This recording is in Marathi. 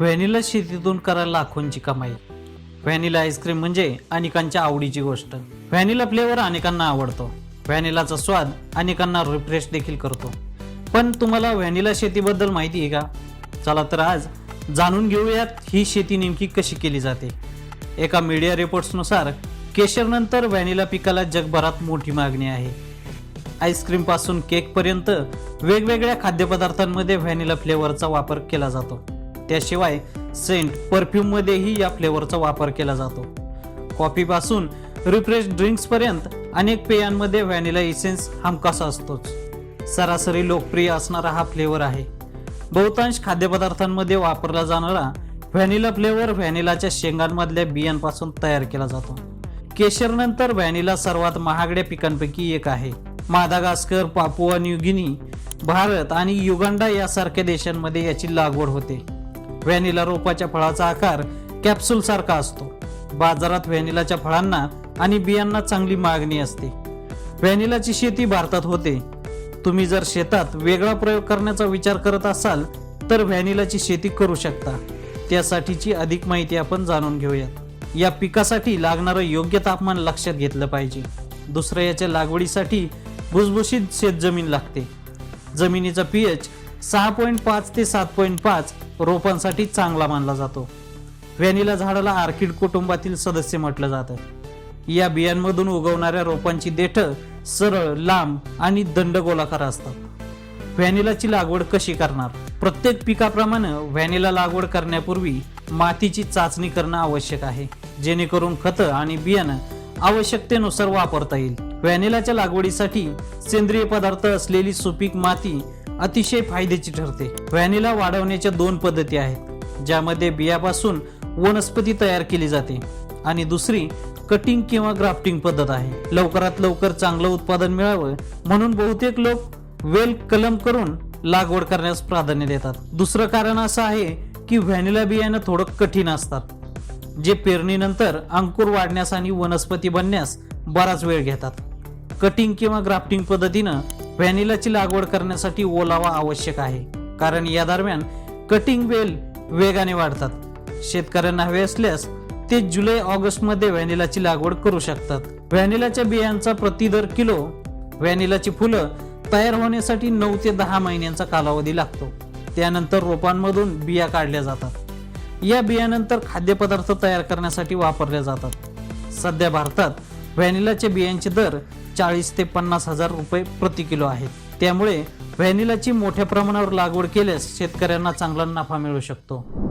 व्हॅनिला शेतीतून करा लाखोंची कमाई. व्हॅनिला आईस्क्रीम म्हणजे अनेकांच्या आवडीची गोष्ट. व्हॅनिला फ्लेवर अनेकांना आवडतो. व्हॅनिलाचा स्वाद अनेकांना रिफ्रेश देखील करतो. पण तुम्हाला व्हॅनिला शेतीबद्दल माहिती आहे का? चला तर आज जाणून घेऊयात ही शेती नेमकी कशी केली जाते. एका मीडिया रिपोर्ट्सनुसार केशरनंतर व्हॅनिला पिकाला जगभरात मोठी मागणी आहे. आईस्क्रीमपासून केकपर्यंत वेगवेगळ्या खाद्यपदार्थांमध्ये व्हॅनिला फ्लेवरचा वापर केला जातो. त्याशिवाय सेंट परफ्यूममध्येही या फ्लेवरचा वापर केला जातो. कॉफीपासून रिफ्रेश ड्रिंक्सपर्यंत अनेक पेयांमध्ये व्हॅनिला इसेन्स हमखास असतोच. सरासरी लोकप्रिय असणारा हा फ्लेवर आहे. बहुतांश खाद्यपदार्थांमध्ये वापरला जाणारा व्हॅनिला फ्लेवर व्हॅनिलाच्या शेंगांमधल्या बियांपासून तयार केला जातो. केशरनंतर व्हॅनिला सर्वात महागड्या पिकांपैकी एक आहे. मादागास्कर पापुआ न्यूगिनी भारत आणि युगांडा यासारख्या देशांमध्ये याची लागवड होते. व्हॅनिला रोपाच्या फळाचा आकार कॅप्सूल सारखा असतो. बाजारात व्हॅनिलाच्या फळांना आणि बियांना चांगली मागणी असते. व्हॅनिलाची शेती भारतात होते. तुम्ही जर शेतात वेगळा प्रयोग करण्याचा विचार करत असाल तर व्हॅनिलाची शेती करू शकता. त्यासाठीची अधिक माहिती आपण जाणून घेऊयात. या पिकासाठी लागणारं योग्य तापमान लक्षात घेतलं पाहिजे. दुसरं याच्या लागवडीसाठी भुसभुशीत शेतजमीन लागते. जमिनीचा पीएच सहा पॉईंट पाच ते सात पॉईंट पाच रोपांसाठी चांगला मानला जातो. व्हॅनिला झाडाला आर्किड कुटुंबातील सदस्य म्हटलं जातं. या बियांमधून उगवणाऱ्या रोपांची देठं सरळ लांब आणि दंडगोलाकार असतात. व्हॅनिलाची लागवड कशी करणार? प्रत्येक पिकाप्रमाणे व्हॅनिला लागवड करण्यापूर्वी मातीची चाचणी करणं आवश्यक आहे. जेणेकरून खतं आणि बियाणं आवश्यकतेनुसार वापरता येईल. व्हॅनिलाच्या लागवडीसाठी सेंद्रिय पदार्थ असलेली सुपीक माती अतिशय फायद्याची ठरते. व्हॅनिला वाढवण्याच्या दोन पद्धती आहेत ज्यामध्ये बियापासून वनस्पती तयार केली जाते आणि दुसरी कटिंग किंवा ग्राफ्टिंग पद्धत आहे. लवकरात लवकर चांगलं उत्पादन मिळावं म्हणून बहुतेक लोक वेल कलम करून लागवड करण्यास प्राधान्य देतात. दुसरं कारण असं आहे की व्हॅनिला बियाणं थोडं कठीण असतात जे पेरणीनंतर अंकुर वाढण्यास आणि वनस्पती बनण्यास बराच वेळ घेतात. कटिंग किंवा ग्राफ्टिंग पद्धतीनं व्हॅनिलाची लागवड करण्यासाठी ओलावा आवश्यक आहे. कारण या दरम्यान कटिंग वेल वेगाने वाढतात. शेतकऱ्यांना हवे असल्यास ते जुलै ऑगस्टमध्ये व्हॅनिलाची लागवड करू शकतात. व्हॅनिलाच्या बियांचा प्रति दर किलो व्हॅनिलाची फुलं तयार होण्यासाठी नऊ ते दहा महिन्यांचा कालावधी लागतो. त्यानंतर रोपांमधून बिया काढल्या जातात. या बियानंतर खाद्यपदार्थ तयार करण्यासाठी वापरल्या जातात. सध्या भारतात व्हॅनिलाच्या बियांचे दर चाळीस ते पन्नास हजार रुपये प्रति किलो आहेत. त्यामुळे व्हॅनिलाची मोठ्या प्रमाणावर लागवड केल्यास शेतकऱ्यांना चांगला नफा मिळू शकतो.